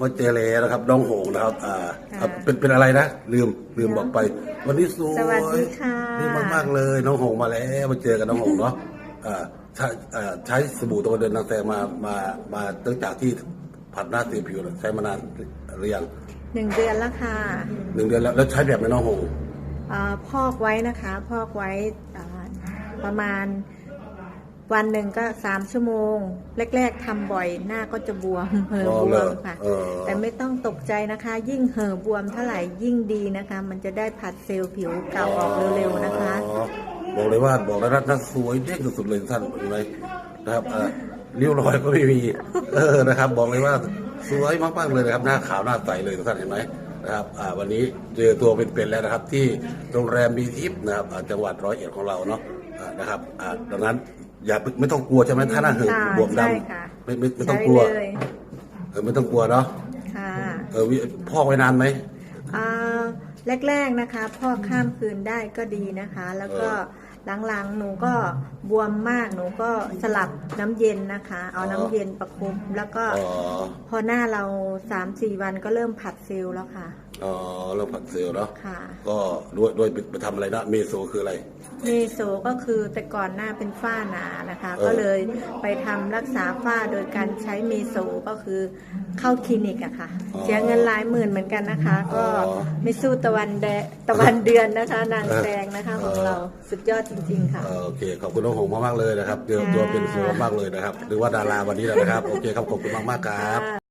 มาเจอแล้วนะครับน้องหงนะครับ อ่าค่ะครับเป็นเป็นอะไรนะลืมลืมบอกไป วันนี้สวยสวัสดีค่ะดีมากๆเลยน้องหงมาแล้วมาเจอกันน้องหงเนาะอ่าใช้อ่าใช้สบู่ตัวเดินนางแตงมามามาตั้งจากที่ผัดหน้าตีผิวเนี่ยใช้มานานหรือยังหนึ่งเดือนแล้วค่ะหนึ่งเดือนแล้วแล้วใช้แบบไหนน้องหงอ่าพอกไว้นะคะ พอกไว้อ่าประมาณ วันหนึ่งก็สามชั่วโมง แรก ๆทำบ่อยหน้าก็จะบวมเห่อบวมค่ะเออแต่ไม่ต้องตกใจนะคะ ยิ่งเห่อบวมเท่าไหร่ยิ่งดีนะคะ มันจะได้ผัดเซลล์ผิวเก่าออกเร็วๆนะคะอ๋อบอกเลยว่าบอกแล้วนะสวยเด้งสุดๆเลยท่านเห็นไหมนะครับอ่าริ้วรอยก็ไม่มีเออนะครับ บอกเลยว่าสวยมากๆเลยนะครับ หน้าขาวหน้าใสเลยท่านเห็นไหมนะครับอ่าวันนี้เจอตัวเป็นๆแล้วนะครับ ที่โรงแรมบีทิพย์นะครับอ่าจังหวัดร้อยเอ็ดของเราเนาะอ่านะครับอ่าดังนั้น อย่าไม่ต้องกลัวใช่ไหมถ้าหน้าเหือะค่ะบวมดใช่ค่ะำไม่ไม่ไม่ต้องกลัว ใช้เลยเออไม่ต้องกลัวเนาะค่ะเออวิพอกไว้นานไหม อ่าแรกๆนะคะ พ่อข้ามคืนได้ก็ดีนะคะ แล้วก็เอหลังๆหนูก็บวมมากหนูก็สลับน้ำเย็นนะคะ เอาอ๋อน้ำเย็นประคบแล้วก็ อ๋อ พอหน้าเราสามสี่วันก็เริ่มผัดเซลล์แล้วค่ะ อ๋อเริ่มผัดเซลล์เนาะค่ะ ก็ด้วยด้วยไปทำอะไรนะเมโซคืออะไร เมโซก็คือแต่ก่อนหน้าเป็นฝ้าหนานะคะ เออ ก็เลยไปทำรักษาฝ้าโดยการใช้เมโซก็คือเข้าคลินิกอะค่ะอ๋อเสียเงินหลายหมื่นเหมือนกันนะคะ ก็อ๋อไม่สู้ตะวันแดตะวันเดือนนะคะ นางเออแดงนะคะของเออเราสุดยอดจริง ๆ ค่ะ เออโอเคขอบคุณน้องหงมากๆเลยนะครับเตรียมตัวเป็นสวยมากๆเลยนะครับหรือว่าดาราวันนี้แหละนะครับ โอเคครับขอบคุณมากๆครับ